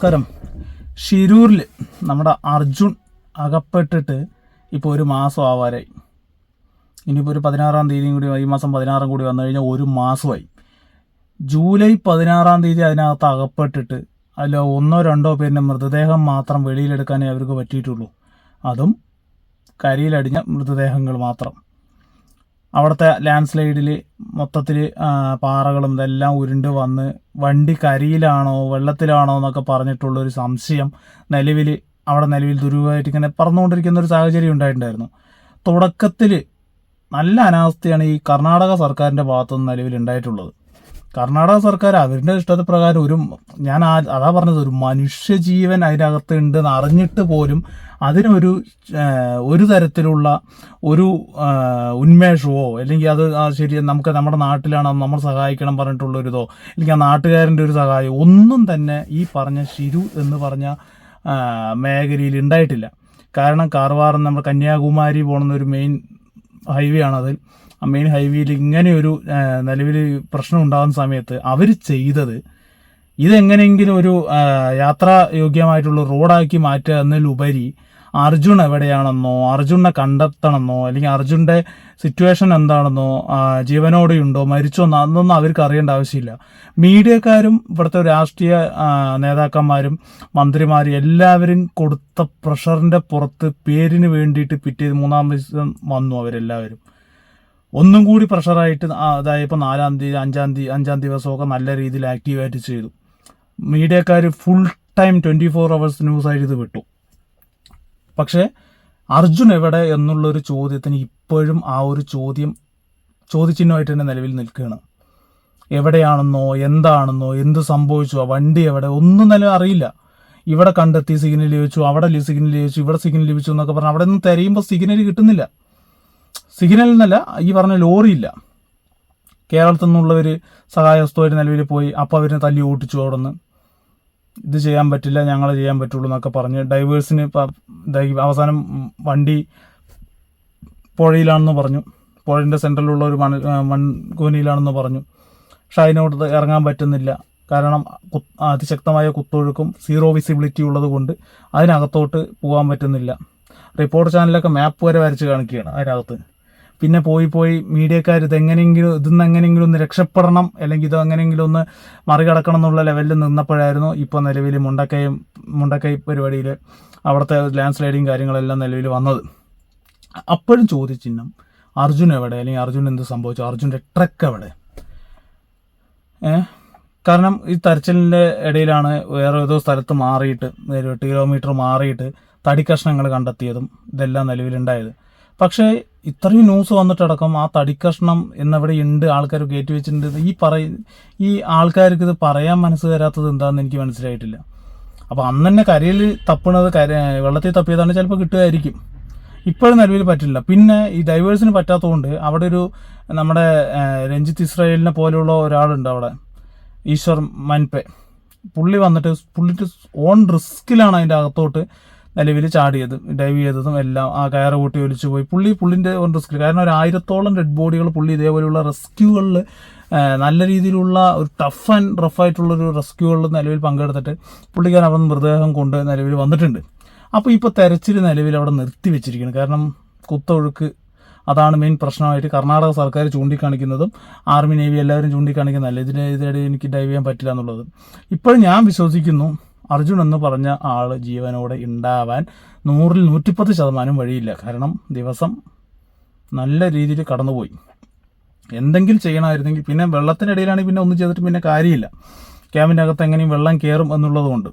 നമസ്കാരം. ഷിരൂരിൽ നമ്മുടെ അർജുൻ അകപ്പെട്ടിട്ട് ഇപ്പോൾ ഒരു മാസം ആവാറായി. ഇനിയിപ്പോൾ ഒരു പതിനാറാം തീയതിയും കൂടി ഈ മാസം പതിനാറാം കൂടി വന്നു കഴിഞ്ഞാൽ ഒരു മാസമായി. ജൂലൈ പതിനാറാം തീയതി അതിനകത്ത് അകപ്പെട്ടിട്ട് അല്ല ഒന്നോ രണ്ടോ പേരിന്റെ മൃതദേഹം മാത്രം വെളിയിലെടുക്കാനേ അവർക്ക് പറ്റിയിട്ടുള്ളൂ. അതും കരിയിലടിഞ്ഞ മൃതദേഹങ്ങൾ മാത്രം. അവിടുത്തെ ലാൻഡ് സ്ലൈഡിൽ മൊത്തത്തിൽ പാറകളും ഇതെല്ലാം ഉരുണ്ട് വന്ന് വണ്ടി കരിയിലാണോ വെള്ളത്തിലാണോ എന്നൊക്കെ പറഞ്ഞിട്ടുള്ളൊരു സംശയം നിലവിൽ അവിടെ നിലവിൽ ദുരൂഹമായിട്ട് ഇങ്ങനെ പറന്നുകൊണ്ടിരിക്കുന്ന ഒരു സാഹചര്യം ഉണ്ടായിട്ടുണ്ടായിരുന്നു. തുടക്കത്തിൽ നല്ല അനാസ്ഥയാണ് ഈ കർണാടക സർക്കാരിന്റെ ഭാഗത്തുനിന്ന് നിലവിൽ ഉണ്ടായിട്ടുള്ളത്. കർണാടക സർക്കാർ അവരുടെ ഇഷ്ടപ്രകാരം ഒരു ഞാൻ അതാ പറഞ്ഞത് ഒരു മനുഷ്യജീവൻ അതിനകത്ത് ഉണ്ടെന്ന് അറിഞ്ഞിട്ട് പോലും അതിനൊരു ഒരു തരത്തിലുള്ള ഒരു ഉന്മേഷമോ അല്ലെങ്കിൽ അത് ശരി നമുക്ക് നമ്മുടെ നാട്ടിലാണ് നമ്മൾ സഹായിക്കണം പറഞ്ഞിട്ടുള്ള ഒരു പറഞ്ഞിട്ടുള്ളൊരിതോ അല്ലെങ്കിൽ ആ നാട്ടുകാരന്റെ ഒരു സഹായം ഒന്നും തന്നെ ഈ പറഞ്ഞ ശിരു എന്ന് പറഞ്ഞ മേഖലയിൽ ഉണ്ടായിട്ടില്ല. കാരണം കാർവാർ നമ്മൾ കന്യാകുമാരി പോകുന്ന ഒരു മെയിൻ ഹൈവേ ആണത്. ആ മെയിൻ ഹൈവേയിൽ ഇങ്ങനെ ഒരു നിലവിൽ പ്രശ്നം ഉണ്ടാകുന്ന സമയത്ത് അവർ ചെയ്തത് ഇതെങ്ങനെയെങ്കിലും ഒരു യാത്രായോഗ്യമായിട്ടുള്ള യാത്രാ യോഗ്യമായിട്ടുള്ള റോഡാക്കി മാറ്റുക എന്നതിലുപരി അർജുൻ എവിടെയാണെന്നോ അർജുനെ കണ്ടെത്തണമെന്നോ അല്ലെങ്കിൽ അർജുന്റെ സിറ്റുവേഷൻ എന്താണെന്നോ ജീവനോടെ ഉണ്ടോ മരിച്ചോ എന്നോ അതൊന്നും അവർക്ക് അറിയേണ്ട ആവശ്യമില്ല. മീഡിയക്കാരും ഇവിടുത്തെ രാഷ്ട്രീയ നേതാക്കന്മാരും മന്ത്രിമാരും എല്ലാവരും കൊടുത്ത പ്രഷറിന്റെ പുറത്ത് പേരിന് വേണ്ടിയിട്ട് പിറ്റേ മൂന്നാം ദിവസം വന്നു അവരെല്ലാവരും. ഒന്നും കൂടി പ്രഷറായിട്ട് അതായത് ഇപ്പോൾ നാലാം തീയതി അഞ്ചാം തീയതി അഞ്ചാം ദിവസമൊക്കെ നല്ല രീതിയിൽ ആക്റ്റീവായിട്ട് ചെയ്തു. മീഡിയക്കാർ full time twenty four hours ന്യൂസായിട്ട് ഇത് വിട്ടു. പക്ഷേ അർജുൻ എവിടെ എന്നുള്ളൊരു ചോദ്യത്തിന് ഇപ്പോഴും ആ ഒരു ചോദ്യം ചോദ്യചിഹ്നമായിട്ട് തന്നെ നിലവിൽ നിൽക്കുകയാണ്. എവിടെയാണെന്നോ എന്താണെന്നോ എന്ത് സംഭവിച്ചു വണ്ടി എവിടെ ഒന്നും നില അറിയില്ല. ഇവിടെ കണ്ടെത്തി സിഗ്നൽ ലഭിച്ചു അവിടെ സിഗ്നൽ ലഭിച്ചു ഇവിടെ സിഗ്നൽ ലഭിച്ചു എന്നൊക്കെ പറഞ്ഞാൽ അവിടെ നിന്ന് തിരയുമ്പോൾ സിഗ്നൽ കിട്ടുന്നില്ല. സിഗ്നൽ എന്നല്ല ഈ പറഞ്ഞ ലോറിയില്ല. കേരളത്തിൽ നിന്നുള്ളവർ സഹായസ്ഥമായിട്ട് നിലവിൽ പോയി അപ്പം അവരിനെ തല്ലി ഓട്ടിച്ചു അവിടെ നിന്ന് ഇത് ചെയ്യാൻ പറ്റില്ല ഞങ്ങൾ ചെയ്യാൻ പറ്റുള്ളൂ എന്നൊക്കെ പറഞ്ഞ് ഡൈവേഴ്സിന് അവസാനം വണ്ടി പുഴയിലാണെന്ന് പറഞ്ഞു. പുഴയുടെ സെന്ററിലുള്ള ഒരു മൺ മൺകൂനിയിലാണെന്ന് പറഞ്ഞു. പക്ഷെ അതിനോട് ഇറങ്ങാൻ പറ്റുന്നില്ല. കാരണം അതിശക്തമായ കുത്തൊഴുക്കും സീറോ വിസിബിലിറ്റി ഉള്ളത് കൊണ്ട് അതിനകത്തോട്ട് പോകാൻ പറ്റുന്നില്ല. റിപ്പോർട്ട് ചാനലൊക്കെ മാപ്പ് വരെ വരച്ച് കാണിക്കുകയാണ് അതിനകത്ത്. പിന്നെ പോയി പോയി മീഡിയക്കാർ ഇതെങ്ങനെയെങ്കിലും ഇതിന്ന് എങ്ങനെയെങ്കിലും ഒന്ന് രക്ഷപ്പെടണം അല്ലെങ്കിൽ ഇത് എങ്ങനെയെങ്കിലും ഒന്ന് മറികടക്കണം എന്നുള്ള ലെവലിൽ നിന്നപ്പോഴായിരുന്നു ഇപ്പോൾ നിലവിൽ മുണ്ടക്കൈ മുണ്ടക്കൈ പരിപാടിയിൽ അവിടുത്തെ ലാൻഡ് സ്ലൈഡിങ് കാര്യങ്ങളെല്ലാം നിലവിൽ വന്നത്. അപ്പോഴും ചോദ്യചിഹ്നം അർജുൻ എവിടെ? അല്ലെങ്കിൽ അർജുൻ എന്ത് സംഭവിച്ചു? അർജുന്റെ ട്രക്ക് എവിടെ? കാരണം ഈ തരച്ചിലിന്റെ ഇടയിലാണ് വേറെ ഏതോ സ്ഥലത്ത് മാറിയിട്ട് ഒരു കിലോമീറ്റർ മാറിയിട്ട് തടിക്കഷ്ണങ്ങൾ കണ്ടെത്തിയതും ഇതെല്ലാം നിലവിലുണ്ടായത്. പക്ഷേ ഇത്രയും ന്യൂസ് വന്നിട്ടടക്കം ആ തടിക്കഷ്ണം എന്നവിടെ ഉണ്ട് ആൾക്കാർ കയറ്റി വെച്ചിട്ടുണ്ട്. ഈ പറയ ഈ ആൾക്കാർക്ക് ഇത് പറയാൻ മനസ്സ് തരാത്തത് എന്താണെന്ന് എനിക്ക് മനസ്സിലായിട്ടില്ല. അപ്പോൾ അന്ന് തന്നെ കരയിൽ തപ്പണത് കര വെള്ളത്തിൽ തപ്പിയതാണ് ചിലപ്പോൾ കിട്ടുമായിരിക്കും. ഇപ്പോഴും നിലവിൽ പറ്റില്ല. പിന്നെ ഈ ഡൈവേഴ്സിന് പറ്റാത്തതുകൊണ്ട് അവിടെ ഒരു നമ്മുടെ രഞ്ജിത്ത് ഇസ്രായേലിനെ പോലെയുള്ള ഒരാളുണ്ട് അവിടെ. ഈശ്വർ മൻപെ. പുള്ളി വന്നിട്ട് പുള്ളിട്ട് ഓൺ റിസ്കിലാണ് അതിന്റെ അകത്തോട്ട് നിലവിൽ ചാടിയത് ഡൈവ് ചെയ്തതും എല്ലാം ആ കയറ് കൂട്ടി ഒലിച്ചു പോയി. പുള്ളി പുള്ളിന്റെ ഒരു റിസ്ക് കാരണം ഒരു ആയിരത്തോളം ഡെഡ് ബോഡികൾ പുള്ളി ഇതേപോലെയുള്ള റെസ്ക്യൂകളിൽ നല്ല രീതിയിലുള്ള ഒരു ടഫ് ആൻഡ് റഫായിട്ടുള്ളൊരു റെസ്ക്യൂകളിൽ നിലവിൽ പങ്കെടുത്തിട്ട് പുള്ളിക്കാരൻ അവിടെ നിന്ന് മൃതദേഹം കൊണ്ട് നിലവിൽ വന്നിട്ടുണ്ട്. അപ്പോൾ ഇപ്പോൾ തെരച്ചിൽ നിലവിൽ അവിടെ നിർത്തി വെച്ചിരിക്കുന്നു കാരണം കുത്തൊഴുക്ക് അതാണ് മെയിൻ പ്രശ്നമായിട്ട് കർണാടക സർക്കാർ ചൂണ്ടിക്കാണിക്കുന്നതും ആർമി നേവി എല്ലാവരും ചൂണ്ടിക്കാണിക്കുന്നതല്ല? ഇതിനെതിരെ എനിക്ക് ഡൈവ് ചെയ്യാൻ പറ്റില്ല എന്നുള്ളത്. ഇപ്പോഴും ഞാൻ വിശ്വസിക്കുന്നു അർജുൻ എന്ന് പറഞ്ഞ ആൾ ജീവനോടെ ഉണ്ടാവാൻ നൂറിൽ നൂറ്റിപ്പത്ത് ശതമാനം വഴിയില്ല. കാരണം ദിവസം നല്ല രീതിയിൽ കടന്നുപോയി. എന്തെങ്കിലും ചെയ്യണമായിരുന്നെങ്കിൽ പിന്നെ വെള്ളത്തിനിടയിലാണെങ്കിൽ പിന്നെ ഒന്നും ചെയ്തിട്ട് പിന്നെ കാര്യമില്ല. ക്യാമ്പിന്റെ അകത്ത് എങ്ങനെയും വെള്ളം കയറും എന്നുള്ളതുകൊണ്ട്.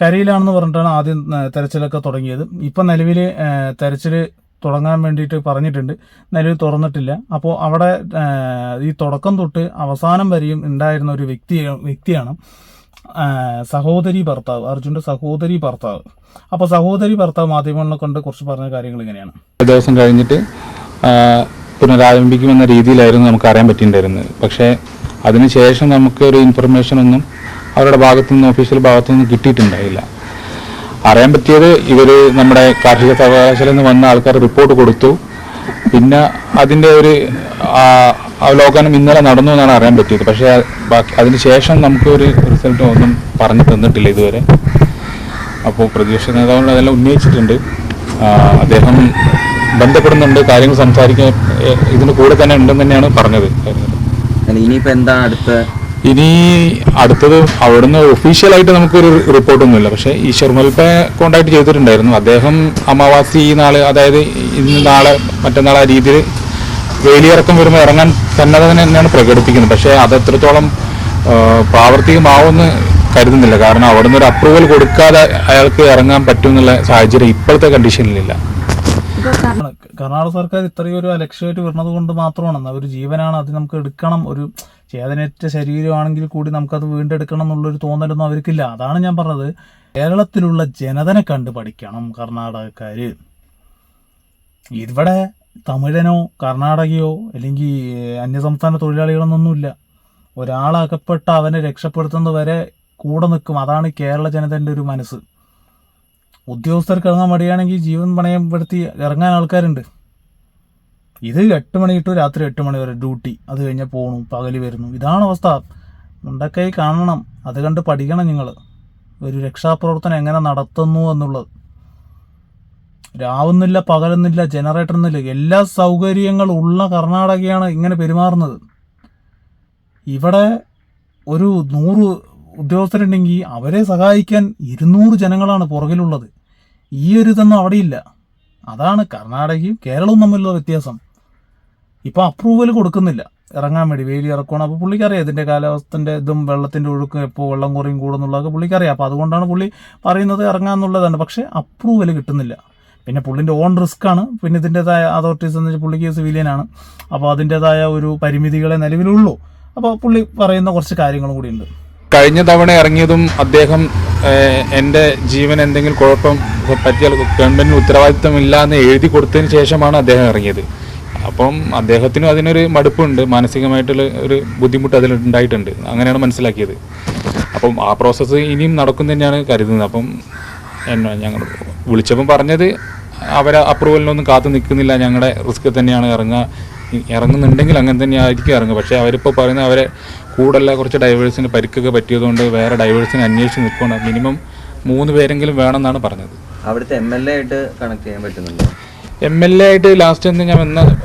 കരയിലാണെന്ന് പറഞ്ഞിട്ടാണ് ആദ്യം തെരച്ചിലൊക്കെ തുടങ്ങിയത്. ഇപ്പം നിലവിൽ തെരച്ചിൽ തുടങ്ങാൻ വേണ്ടിയിട്ട് പറഞ്ഞിട്ടുണ്ട്. നിലവിൽ തുറന്നിട്ടില്ല. അപ്പോൾ അവിടെ ഈ തുടക്കം തൊട്ട് അവസാനം വരെയും ഉണ്ടായിരുന്ന ഒരു വ്യക്തി വ്യക്തിയാണ് സഹോദരി ഭർത്താവ് അർജുന്റെ സഹോദരി ഭർത്താവ്. അപ്പോൾ സഹോദരി ഭർത്താവ് മാധ്യമങ്ങളെ കൊണ്ട് കുറച്ച് പറഞ്ഞ കാര്യങ്ങൾ ഇങ്ങനെയാണ്. ദിവസം കഴിഞ്ഞിട്ട് പുനരാരംഭിക്കുമെന്ന രീതിയിലായിരുന്നു നമുക്ക് അറിയാൻ പറ്റിയിട്ടുണ്ടായിരുന്നത്. പക്ഷേ അതിനുശേഷം നമുക്ക് ഒരു ഇൻഫർമേഷൻ ഒന്നും അവരുടെ ഭാഗത്തു നിന്ന് ഒഫീഷ്യൽ ഭാഗത്തു നിന്ന് കിട്ടിയിട്ടുണ്ടായില്ല. അറിയാൻ പറ്റിയത് ഇവർ നമ്മുടെ കാർഷിക സർവകലാശാലയിൽ നിന്ന് വന്ന ആൾക്കാർ റിപ്പോർട്ട് കൊടുത്തു. പിന്നെ അതിന്റെ ഒരു അവലോകനം ഇന്നലെ നടന്നു എന്നാണ് അറിയാൻ പറ്റിയത്. പക്ഷേ അതിന് ശേഷം നമുക്ക് ഒരു റിസൾട്ടും ഒന്നും പറഞ്ഞു തന്നിട്ടില്ല ഇതുവരെ. അപ്പോൾ പ്രതിപക്ഷ നേതാവ് അതെല്ലാം ഉന്നയിച്ചിട്ടുണ്ട്. അദ്ദേഹം ബന്ധപ്പെടുന്നുണ്ട് കാര്യങ്ങൾ സംസാരിക്കാൻ ഇതിന് കൂടെ തന്നെ ഉണ്ടെന്ന് തന്നെയാണ് പറഞ്ഞത്. എന്താ അടുത്ത? ഇനി അടുത്തത് അവിടുന്ന് ഒഫീഷ്യലായിട്ട് നമുക്കൊരു റിപ്പോർട്ടൊന്നുമില്ല. പക്ഷേ ഈ ഷെർമൽപ്പെ കോണ്ടാക്ട് ചെയ്തിട്ടുണ്ടായിരുന്നു. അദ്ദേഹം അമാവാസി ഈ നാൾ അതായത് ഇന്ന് നാളെ മറ്റന്നാൾ ആ രീതിയിൽ വേലിയിറക്കം വരുമ്പോൾ ഇറങ്ങാൻ സന്നദ്ധ തന്നെയാണ് പ്രകടിപ്പിക്കുന്നത്. പക്ഷേ അത് എത്രത്തോളം പ്രാവർത്തികമാവുമെന്ന് കരുതുന്നില്ല. കാരണം അവിടുന്ന് ഒരു അപ്രൂവൽ കൊടുക്കാതെ അയാൾക്ക് ഇറങ്ങാൻ പറ്റും എന്നുള്ള സാഹചര്യം ഇപ്പോഴത്തെ കണ്ടീഷനിലില്ല കർണാടക സർക്കാർ ഇത്രയും ഒരു അലക്ഷ്യമായിട്ട് വരുന്നത് കൊണ്ട് മാത്രമാണ് ഒരു ജീവനാണ് അത് നമുക്ക് എടുക്കണം. ഒരു ചേതനേറ്റ ശരീരമാണെങ്കിൽ കൂടി നമുക്കത് വീണ്ടെടുക്കണം എന്നുള്ളൊരു തോന്നലൊന്നും അവർക്കില്ല. അതാണ് ഞാൻ പറഞ്ഞത്. കേരളത്തിലുള്ള ജനതനെ കണ്ട് പഠിക്കണം കർണാടകക്കാര്. ഇവിടെ തമിഴനോ കർണാടകയോ അല്ലെങ്കിൽ അന്യസംസ്ഥാന തൊഴിലാളികളൊന്നൊന്നുമില്ല ഒരാളകപ്പെട്ട അവനെ രക്ഷപ്പെടുത്തുന്നത് വരെ കൂടെ നിൽക്കും. അതാണ് കേരള ജനതന്റെ ഒരു മനസ്സ്. ഉദ്യോഗസ്ഥർക്ക് ഇറങ്ങാൻ മടിയാണെങ്കിൽ ജീവൻ പണയപ്പെടുത്തി ഇറങ്ങാൻ ആൾക്കാരുണ്ട്. ഇത് എട്ട് മണി ടു രാത്രി എട്ട് മണി വരെ ഡ്യൂട്ടി. അത് കഴിഞ്ഞാൽ പോകണു പകൽ വരുന്നു. ഇതാണ് അവസ്ഥ. മുണ്ടക്കൈ കാണണം. അത് കണ്ട് പഠിക്കണം നിങ്ങൾ ഒരു രക്ഷാപ്രവർത്തനം എങ്ങനെ നടത്തുന്നു എന്നുള്ളത്. രാവുന്നില്ല പകലുന്നില്ല ജനറേറ്റർ എന്നില്ല എല്ലാ സൗകര്യങ്ങളും ഉള്ള കർണാടകയാണ് ഇങ്ങനെ പെരുമാറുന്നത്. ഇവിടെ ഒരു നൂറ് ഉദ്യോഗസ്ഥരുണ്ടെങ്കിൽ അവരെ സഹായിക്കാൻ ഇരുന്നൂറ് ജനങ്ങളാണ് പുറകിലുള്ളത്. ഈ ഒരു ഇതൊന്നും അവിടെയില്ല. അതാണ് കർണാടകയും കേരളവും തമ്മിലുള്ള വ്യത്യാസം. ഇപ്പോൾ അപ്രൂവൽ കൊടുക്കുന്നില്ല. ഇറങ്ങാൻ വേണ്ടി വേലി ഇറക്കണം അപ്പോൾ പുള്ളിക്കറിയാം ഇതിന്റെ കാലാവസ്ഥന്റെ ഇതും വെള്ളത്തിന്റെ ഒഴുക്കും എപ്പോൾ വെള്ളം കുറയും കൂടുന്നുള്ളതൊക്കെ പുള്ളിക്കറിയാം. അപ്പോൾ അതുകൊണ്ടാണ് പുള്ളി പറയുന്നത് ഇറങ്ങാന്നുള്ളതാണ്. പക്ഷേ അപ്രൂവൽ കിട്ടുന്നില്ല. പിന്നെ പുള്ളിന്റെ ഓൺ റിസ്ക് ആണ്. പിന്നെ ഇതിന്റെതായ അതോറിറ്റീസ് എന്ന് വെച്ചാൽ പുള്ളിക്ക് സിവിലിയനാണ് അപ്പോൾ അതിന്റെതായ ഒരു പരിമിതികളെ നിലവിലുള്ളൂ. അപ്പോൾ പുള്ളി പറയുന്ന കുറച്ച് കാര്യങ്ങളും കൂടി ഉണ്ട്. കഴിഞ്ഞ തവണ ഇറങ്ങിയതും അദ്ദേഹം എന്റെ ജീവൻ എന്തെങ്കിലും കുഴപ്പം പറ്റിയാൽ ഗവൺമെന്റിന് ഉത്തരവാദിത്തമില്ല എന്ന് എഴുതി കൊടുത്തതിന് ശേഷമാണ് അദ്ദേഹം ഇറങ്ങിയത്. അപ്പം അദ്ദേഹത്തിനും അതിനൊരു മടുപ്പുണ്ട്. മാനസികമായിട്ടുള്ള ഒരു ബുദ്ധിമുട്ട് അതിൽ ഉണ്ടായിട്ടുണ്ട് അങ്ങനെയാണ് മനസ്സിലാക്കിയത്. അപ്പം ആ പ്രോസസ്സ് ഇനിയും നടക്കും തന്നെയാണ് കരുതുന്നത്. അപ്പം എന്നെ ഞങ്ങൾ വിളിച്ചപ്പം പറഞ്ഞത് അവരെ അപ്രൂവലിനൊന്നും കാത്തു നിൽക്കുന്നില്ല. ഞങ്ങളുടെ റിസ്ക് തന്നെയാണ് ഇറങ്ങുക. ഇറങ്ങുന്നുണ്ടെങ്കിൽ അങ്ങനെ തന്നെ ആയിരിക്കും ഇറങ്ങുക. പക്ഷേ അവരിപ്പോൾ പറയുന്ന അവരെ കൂടല്ല കുറച്ച് ഡൈവേഴ്സിന് പരിക്കൊക്കെ പറ്റിയതുകൊണ്ട് വേറെ ഡൈവേഴ്സിനെ അന്വേഷിച്ച് നിൽക്കണം മിനിമം മൂന്ന് പേരെങ്കിലും വേണമെന്നാണ് പറഞ്ഞത്. അവിടുത്തെ എം എൽ എ ആയിട്ട് കണക്ട് ചെയ്യാൻ പറ്റുന്നുണ്ടോ? എം എൽ എ ആയിട്ട് ലാസ്റ്റ് എന്ന് ഞാൻ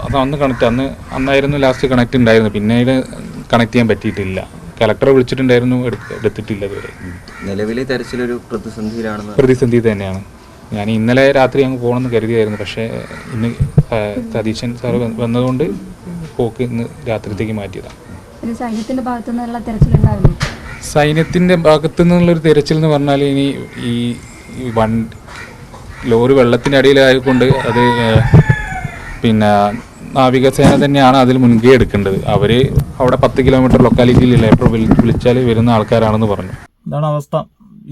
അത് അന്ന് കണക്ട് അന്ന് അന്നായിരുന്നു ലാസ്റ്റ് കണക്ട് ഉണ്ടായിരുന്നു പിന്നീട് കണക്ട് ചെയ്യാൻ പറ്റിയിട്ടില്ല. കലക്ടറെ വിളിച്ചിട്ടുണ്ടായിരുന്നു എടുത്തിട്ടില്ല ഇതുവരെ. നിലവിലെ തെരച്ചിലൊരു പ്രതിസന്ധിയിലാണ് പ്രതിസന്ധി തന്നെയാണ്. ഞാൻ ഇന്നലെ രാത്രി അങ്ങ് പോകണമെന്ന് കരുതിയായിരുന്നു. പക്ഷേ ഇന്ന് സതീശൻ സാറ് വന്നതുകൊണ്ട് പോക്ക് ഇന്ന് രാത്രിത്തേക്ക് മാറ്റിയതാണ് സൈന്യത്തിന്റെ ഭാഗത്തു നിന്നുള്ള ഭാഗത്തു നിന്നുള്ളൊരു തിരച്ചിൽ എന്ന് പറഞ്ഞാൽ ഇനി ഈ വൺ ലോറി വെള്ളത്തിന്റെ അടിയിലായതുകൊണ്ട് അത് പിന്നെ നാവികസേന തന്നെയാണ് അതിൽ മുൻകൈ എടുക്കേണ്ടത്. അവർ അവിടെ പത്ത് കിലോമീറ്റർ ലൊക്കാലിറ്റിയിൽ ലേറ്റർ വിളിച്ചാൽ വരുന്ന ആൾക്കാരാണെന്ന് പറഞ്ഞു. ഇതാണ് അവസ്ഥ.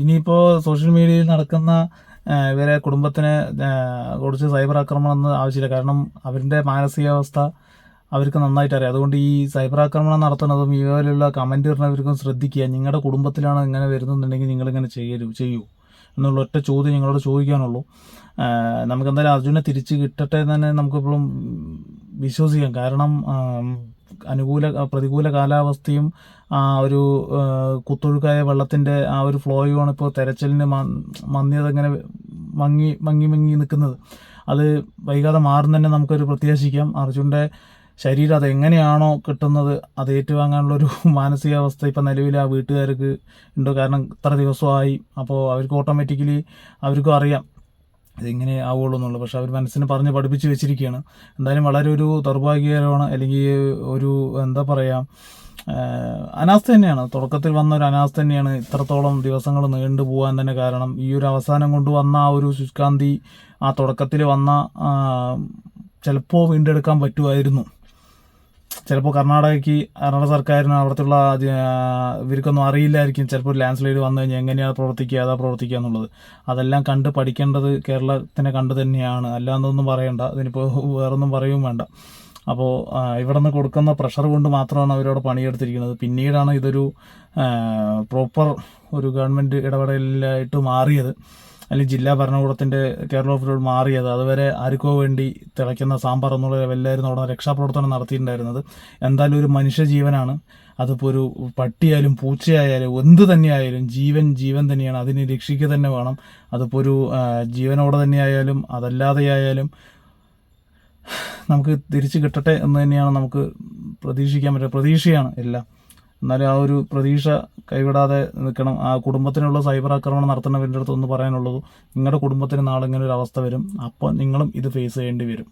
ഇനിയിപ്പോൾ സോഷ്യൽ മീഡിയയിൽ നടക്കുന്ന ഇവരെ കുടുംബത്തിന് കുറച്ച് സൈബർ ആക്രമണം ഒന്നും ആവശ്യമില്ല. കാരണം അവരുടെ മാനസികാവസ്ഥ അവർക്ക് നന്നായിട്ട് അറിയാം. അതുകൊണ്ട് ഈ സൈബർ ആക്രമണം നടത്തുന്നതും ഇതുപോലുള്ള കമന്റ് വരുന്നവർക്കും ശ്രദ്ധിക്കുക. നിങ്ങളുടെ കുടുംബത്തിലാണ് ഇങ്ങനെ വരുന്നുണ്ടെങ്കിൽ നിങ്ങളിങ്ങനെ ചെയ്യരു ചെയ്യൂ എന്നുള്ള ഒറ്റ ചോദ്യം നിങ്ങളോട് ചോദിക്കാനുള്ളൂ. നമുക്ക് എന്തായാലും അർജുനെ തിരിച്ച് കിട്ടട്ടെ എന്ന് തന്നെ നമുക്കിപ്പോഴും വിശ്വസിക്കാം. കാരണം അനുകൂല പ്രതികൂല കാലാവസ്ഥയും ആ ഒരു കുത്തൊഴുക്കായ വെള്ളത്തിന്റെ ആ ഒരു ഫ്ലോയുമാണ് ഇപ്പോൾ തെരച്ചിലിന് മന്യത മങ്ങി മങ്ങി മങ്ങി നിൽക്കുന്നത്. അത് വൈകാതെ മാറും തന്നെ നമുക്കൊരു പ്രത്യാശിക്കാം അർജുന്റെ ശരീരം അതെങ്ങനെയാണോ കിട്ടുന്നത് അത് ഏറ്റുവാങ്ങാനുള്ളൊരു മാനസികാവസ്ഥ ഇപ്പം നിലവിൽ ആ വീട്ടുകാർക്ക് ഉണ്ടോ? കാരണം ഇത്ര ദിവസമായി അപ്പോൾ അവർക്ക് ഓട്ടോമാറ്റിക്കലി അവർക്കും അറിയാം. ഇതിങ്ങനെ ആവുള്ളൂ എന്നുള്ളത്. പക്ഷെ അവർ മനസ്സിന് പറഞ്ഞ് പഠിപ്പിച്ച് വെച്ചിരിക്കുകയാണ്. എന്തായാലും വളരെ ഒരു ദൗർഭാഗ്യകരമാണ് അല്ലെങ്കിൽ ഒരു എന്താ പറയുക അനാസ്ഥ തന്നെയാണ്. തുടക്കത്തിൽ വന്ന ഒരു അനാസ്ഥ തന്നെയാണ്. ഇത്രത്തോളം ദിവസങ്ങൾ നീണ്ടു പോകാൻ തന്നെ കാരണം ഈ ഒരു അവസാനം കൊണ്ട് വന്ന ആ ഒരു ശുഷ്കാന്തി ആ തുടക്കത്തിൽ വന്ന ചിലപ്പോൾ വീണ്ടെടുക്കാൻ പറ്റുമായിരുന്നു. ചിലപ്പോൾ കർണാടകയ്ക്ക് കർണാടക സർക്കാരിന് അവിടുത്തെയുള്ള ഇവർക്കൊന്നും അറിയില്ലായിരിക്കും ചിലപ്പോൾ ഒരു ലാൻഡ് സ്ലൈഡ് വന്നു കഴിഞ്ഞാൽ എങ്ങനെയാണ് പ്രവർത്തിക്കുക അതാ പ്രവർത്തിക്കുക എന്നുള്ളത്. അതെല്ലാം കണ്ട് പഠിക്കേണ്ടത് കേരളത്തിനെ കണ്ട് തന്നെയാണ്. അല്ലാന്നൊന്നും പറയണ്ട. ഇതിനിപ്പോൾ വേറൊന്നും പറയുകയും വേണ്ട. അപ്പോൾ ഇവിടെ നിന്ന് കൊടുക്കുന്ന പ്രഷർ കൊണ്ട് മാത്രമാണ് അവരവിടെ പണിയെടുത്തിരിക്കുന്നത്. പിന്നീടാണ് ഇതൊരു പ്രോപ്പർ ഒരു ഗവൺമെന്റ് ഇടപെടലായിട്ട് മാറിയത്. അല്ലെങ്കിൽ ജില്ലാ ഭരണകൂടത്തിന്റെ കേരള റോഡ് മാറിയത് അതുവരെ ആർക്കോ വേണ്ടി തിളയ്ക്കുന്ന സാമ്പാർ എന്നുള്ള ലെവലിലായിരുന്നു അവിടെ രക്ഷാപ്രവർത്തനം നടത്തിയിട്ടുണ്ടായിരുന്നത്. എന്തായാലും ഒരു മനുഷ്യജീവനാണ്. അതിപ്പോൾ ഒരു പട്ടിയായാലും പൂച്ചയായാലും എന്ത് തന്നെയായാലും ജീവൻ ജീവൻ തന്നെയാണ്. അതിനെ രക്ഷിക്കുക തന്നെ വേണം. അതിപ്പോൾ ഒരു ജീവനോടെ തന്നെയായാലും അതല്ലാതെയായാലും നമുക്ക് തിരിച്ചു കിട്ടട്ടെ എന്ന് തന്നെയാണ് നമുക്ക് പ്രതീക്ഷിക്കാൻ പറ്റുക. പ്രതീക്ഷയാണ് എല്ലാം. എന്നാലും ആ ഒരു പ്രതീക്ഷ കൈവിടാതെ നിൽക്കണം. ആ കുടുംബത്തിനുള്ള സൈബർ ആക്രമണം നടത്തുന്നവരുടെ അടുത്ത് ഒന്ന് പറയാനുള്ളത് നിങ്ങളുടെ കുടുംബത്തിന് നാളെ ഇങ്ങനെ ഒരു അവസ്ഥ വരും. അപ്പോൾ നിങ്ങളും ഇത് ഫേസ് ചെയ്യേണ്ടി വരും.